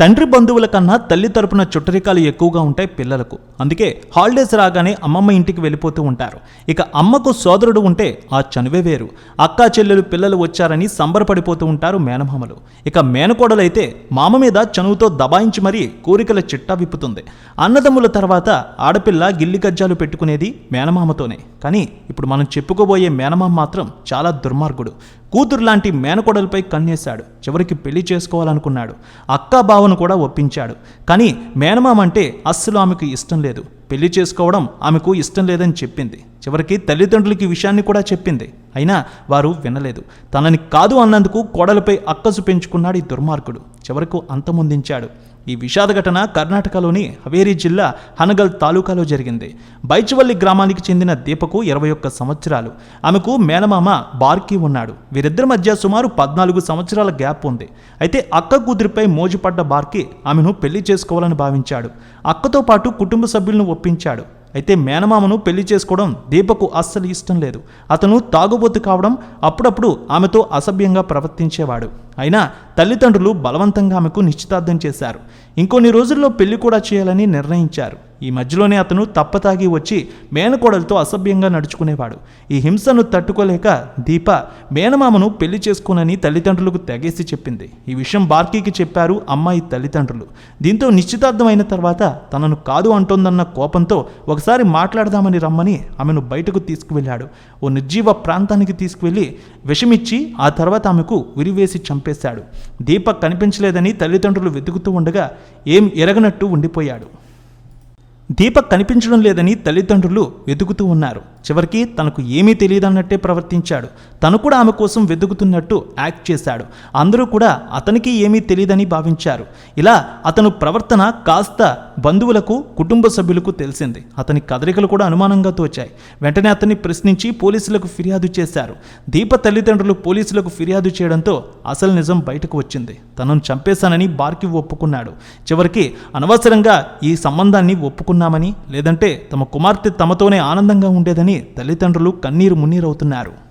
తండ్రి బంధువుల కన్నా తల్లి తరపున చుట్టరికాలు ఎక్కువగా ఉంటాయి పిల్లలకు. అందుకే హాలిడేస్ రాగానే అమ్మమ్మ ఇంటికి వెళ్ళిపోతూ ఉంటారు. ఇక అమ్మకు సోదరుడు ఉంటే ఆ చనువే వేరు. అక్కా చెల్లెలు పిల్లలు వచ్చారని సంబరపడిపోతూ ఉంటారు మేనమామలు. ఇక మేనకోడలైతే మామ మీద చనువుతో దబాయించి మరీ కోరికల చిట్టా విప్పుతుంది. అన్నదమ్ముల తర్వాత ఆడపిల్ల గిల్లి గజ్జాలు పెట్టుకునేది మేనమామతోనే. కానీ ఇప్పుడు మనం చెప్పుకోబోయే మేనమామ మాత్రం చాలా దుర్మార్గుడు. కూతురు లాంటి మేనకోడలపై కన్నేశాడు. చివరికి పెళ్ళి చేసుకోవాలనుకున్నాడు. అక్కా బావను కూడా ఒప్పించాడు. కానీ మేనమామ అంటే అస్సలు ఆమెకు ఇష్టం లేదు. పెళ్ళి చేసుకోవడం ఆమెకు ఇష్టం లేదని చెప్పింది. చివరికి తల్లిదండ్రులకి విషయాన్ని కూడా చెప్పింది. అయినా వారు వినలేదు. తనని కాదు అన్నందుకు కోడలపై అక్కసు పెంచుకున్నాడు ఈ దుర్మార్గుడు. చివరకు అంతమొందించాడు. ఈ విషాద ఘటన కర్ణాటకలోని హవేరి జిల్లా హనగల్ తాలూకాలో జరిగింది. బైచవల్లి గ్రామానికి చెందిన దీపకు ఇరవై ఒక్క సంవత్సరాలు. ఆమెకు మేనమామ బార్కీ ఉన్నాడు. వీరిద్దరి మధ్య సుమారు పద్నాలుగు సంవత్సరాల గ్యాప్ ఉంది. అయితే అక్క కూతురిపై మోజుపడ్డ బార్కీ ఆమెను పెళ్ళి చేసుకోవాలని భావించాడు. అక్కతో పాటు కుటుంబ సభ్యులను ఒప్పించాడు. అయితే మేనమామను పెళ్ళి చేసుకోవడం దీపకు అస్సలు ఇష్టం లేదు. అతను తాగుబోతు కావడం అప్పుడప్పుడు ఆమెతో అసభ్యంగా ప్రవర్తించేవాడు. అయినా తల్లిదండ్రులు బలవంతంగా ఆమెకు నిశ్చితార్థం చేశారు. ఇంకొన్ని రోజుల్లో పెళ్ళి కూడా చేయాలని నిర్ణయించారు. ఈ మధ్యలోనే అతను తప్పతాగి వచ్చి మేనకోడలతో అసభ్యంగా నడుచుకునేవాడు. ఈ హింసను తట్టుకోలేక దీప మేనమామను పెళ్ళి చేసుకోనని తల్లిదండ్రులకు తెగేసి చెప్పింది. ఈ విషయం బార్కీకి చెప్పారు అమ్మాయి తల్లిదండ్రులు. దీంతో నిశ్చితార్థమైన తర్వాత తనను కాదు అంటోందన్న కోపంతో ఒకసారి మాట్లాడదామని రమ్మని ఆమెను బయటకు తీసుకువెళ్ళాడు. ఓ నిర్జీవ ప్రాంతానికి తీసుకువెళ్ళి విషమిచ్చి ఆ తర్వాత ఆమెకు ఉరివేసి చెప్పేశాడు. దీపక్ కనిపించలేదని తల్లిదండ్రులు వెతుకుతూ ఉండగా ఏం ఎరగనట్టు ఉండిపోయాడు. దీపక్ కనిపించడం లేదని తల్లిదండ్రులు వెతుకుతూ ఉన్నారు. చివరికి తనకు ఏమీ తెలియదన్నట్టే ప్రవర్తించాడు. తను కూడా ఆమె కోసం వెతుకుతున్నట్టు యాక్ట్ చేశాడు. అందరూ కూడా అతనికి ఏమీ తెలియదని భావించారు. ఇలా అతను ప్రవర్తన కాస్త బంధువులకు కుటుంబ సభ్యులకు తెలిసింది. అతని కదలికలు కూడా అనుమానంగా తోచాయి. వెంటనే అతన్ని ప్రశ్నించి పోలీసులకు ఫిర్యాదు చేశారు. దీప తల్లిదండ్రులు పోలీసులకు ఫిర్యాదు చేయడంతో అసలు నిజం బయటకు వచ్చింది. తనను చంపేశానని బార్కి ఒప్పుకున్నాడు. చివరికి అనవసరంగా ఈ సంబంధాన్ని ఒప్పుకున్నామని లేదంటే తమ కుమార్తె తమతోనే ఆనందంగా ఉండేదని తల్లిదండ్రులు కన్నీరు మున్నీరవుతున్నారు.